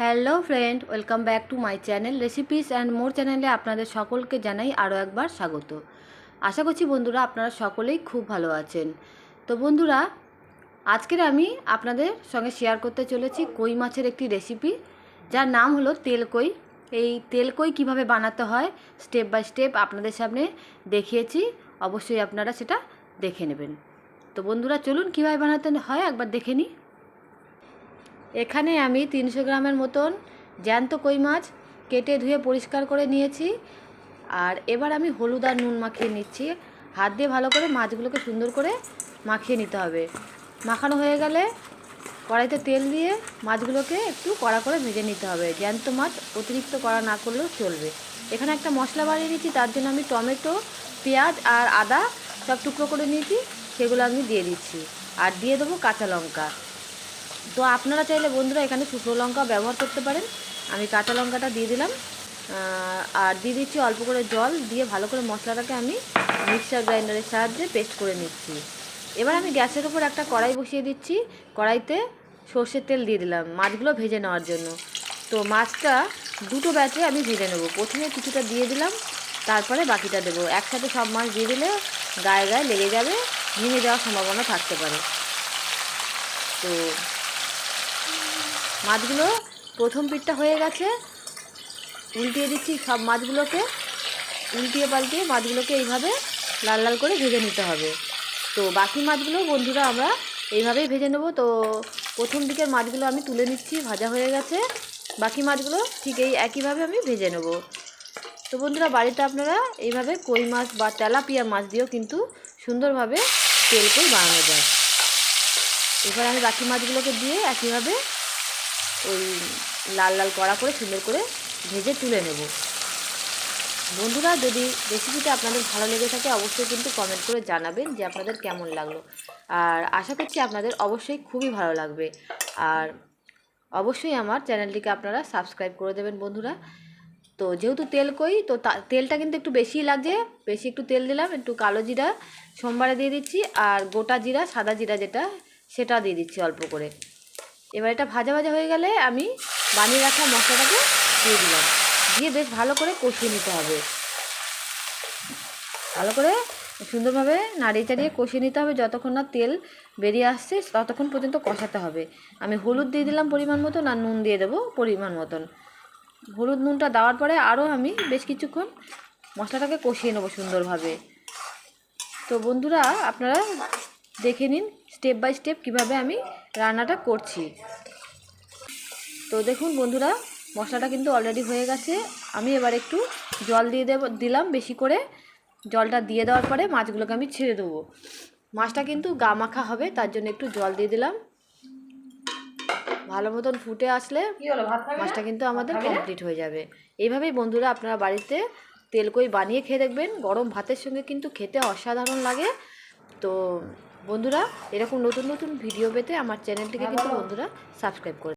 Hello friend, welcome back to my channel recipes and more চ্যানেলে আপনাদের সকলকে জানাই আরও একবার স্বাগত। আশা করছি বন্ধুরা আপনারা সকলেই খুব ভালো আছেন। তো বন্ধুরা, আজকের আমি আপনাদের সঙ্গে শেয়ার করতে চলেছি কই মাছের একটি রেসিপি, যার নাম হলো তেলকই। এই তেলকই কীভাবে বানাতে হয়, স্টেপ বাই স্টেপ আপনাদের সামনে দেখিয়েছি, অবশ্যই আপনারা সেটা দেখে নেবেন। তো বন্ধুরা, চলুন কীভাবে বানাতে হয়, একবার দেখে নিই। এখানে আমি তিনশো গ্রামের মতন জ্যান্ত কই মাছ কেটে ধুয়ে পরিষ্কার করে নিয়েছি। আর এবার আমি হলুদ আর নুন মাখিয়ে নিচ্ছি। হাত দিয়ে ভালো করে মাছগুলোকে সুন্দর করে মাখিয়ে নিতে হবে। মাখানো হয়ে গেলে কড়াইতে তেল দিয়ে মাছগুলোকে একটু কড়া করে ভেজে নিতে হবে। জ্যান্ত মাছ অতিরিক্ত কড়া না করলেও চলবে। এখানে একটা মশলা বানিয়ে নিচ্ছি তার জন্য আমি টমেটো, পেঁয়াজ আর আদা সব টুকরো করে নিয়েছি, সেগুলো আমি দিয়ে দিচ্ছি। আর দিয়ে দেবো কাঁচা লঙ্কা। তো আপনারা চাইলে বন্ধুরা এখানে শুকনো লঙ্কা ব্যবহার করতে পারেন। আমি কাঁচা লঙ্কাটা দিয়ে দিলাম। আর দিয়ে দিচ্ছি অল্প করে জল দিয়ে ভালো করে মশলাটাকে আমি মিক্সার গ্রাইন্ডারের সাহায্যে পেস্ট করে নিচ্ছি। এবার আমি গ্যাসের উপর একটা কড়াই বসিয়ে দিচ্ছি। কড়াইতে সর্ষের তেল দিয়ে দিলাম, মাছগুলো ভেজে নেওয়ার জন্য। তো মাছটা দুটো ব্যাচে আমি ভেজে নেব। প্রথমে কিছুটা দিয়ে দিলাম, তারপরে বাকিটা দেবো। একসাথে সব মাছ দিয়ে দিলে গায়ে গায়ে লেগে যাবে, ভেঙে যাওয়ার সম্ভাবনা থাকতে পারে। তো মাছগুলো প্রথম পিঠটা হয়ে গেছে। উল্টিয়ে দিচ্ছি সব মাছগুলোকে। উল্টিয়ে পাল্টিয়ে মাছগুলোকে এইভাবে লাল লাল করে ভেজে নিতে হবে। তো বাকি মাছগুলো বন্ধুরা আমরা এইভাবেই ভেজে নেব। তো প্রথম দিকের মাছগুলো আমি তুলে নিচ্ছি, ভাজা হয়ে গেছে। বাকি মাছগুলো ঠিক এই একইভাবে আমি ভেজে নেব। তো বন্ধুরা, বাড়িতে আপনারা এইভাবে কই মাছ বা তেলাপিয়া মাছ দিয়েও কিন্তু সুন্দরভাবে তেল করে বানানো যায়। এবার আমি বাকি মাছগুলোকে দিয়ে একইভাবে ওই লাল লাল কড়া করে সুন্দর করে ভেজে তুলে নেব। বন্ধুরা, যদি রেসিপিটা আপনাদের ভালো লেগে থাকে, অবশ্যই কিন্তু কমেন্ট করে জানাবেন যে আপনাদের কেমন লাগল। আর আশা করছি আপনাদের অবশ্যই খুবই ভালো লাগবে। আর অবশ্যই আমার চ্যানেলটিকে আপনারা সাবস্ক্রাইব করে দেবেন বন্ধুরা। তো যেহেতু তেল কই, তো তেলটা কিন্তু একটু বেশিই লাগছে। বেশি একটু তেল দিলাম, একটু কালো জিরা, সোমবারে দিয়ে দিচ্ছি, আর গোটা জিরা, সাদা জিরা যেটা, সেটা দিয়ে দিচ্ছি অল্প করে। এবার এটা ভাজা ভাজা হয়ে গেলে আমি বানিয়ে রাখা মশলাটাকে দিয়ে দিলাম। দিয়ে বেশ ভালো করে কষিয়ে নিতে হবে। ভালো করে সুন্দরভাবে নাড়িয়ে চাড়িয়ে কষিয়ে নিতে হবে। যতক্ষণ না তেল বেরিয়ে আসছে, ততক্ষণ পর্যন্ত কষাতে হবে। আমি হলুদ দিয়ে দিলাম পরিমাণ মতন আর নুন দিয়ে দেবো পরিমাণ মতন। হলুদ নুনটা দেওয়ার পরে আরও আমি বেশ কিছুক্ষণ মশলাটাকে কষিয়ে নেব সুন্দরভাবে। তো বন্ধুরা, আপনারা দেখে নিন স্টেপ বাই স্টেপ কীভাবে আমি রান্নাটা করছি। তো দেখুন বন্ধুরা মশলাটা কিন্তু অলরেডি হয়ে গেছে। আমি এবার একটু জল দিয়ে দেব দিলাম বেশি করে। জলটা দিয়ে দেওয়ার পরে মাছগুলোকে আমি ছেড়ে দেবো। মাছটা কিন্তু গা মাখা হবে তার জন্য একটু জল দিয়ে দিলাম। ভালো মতন ফুটে আসলে মাছটা কিন্তু আমাদের কমপ্লিট হয়ে যাবে। এইভাবেই বন্ধুরা আপনারা বাড়িতে তেলকই বানিয়ে খেয়ে দেখবেন। গরম ভাতের সঙ্গে কিন্তু খেতে অসাধারণ লাগে। তো বন্ধুরা এরকম নতুন নতুন ভিডিও পেতে আমার চ্যানেলটিকে কিন্তু বন্ধুরা সাবস্ক্রাইব করে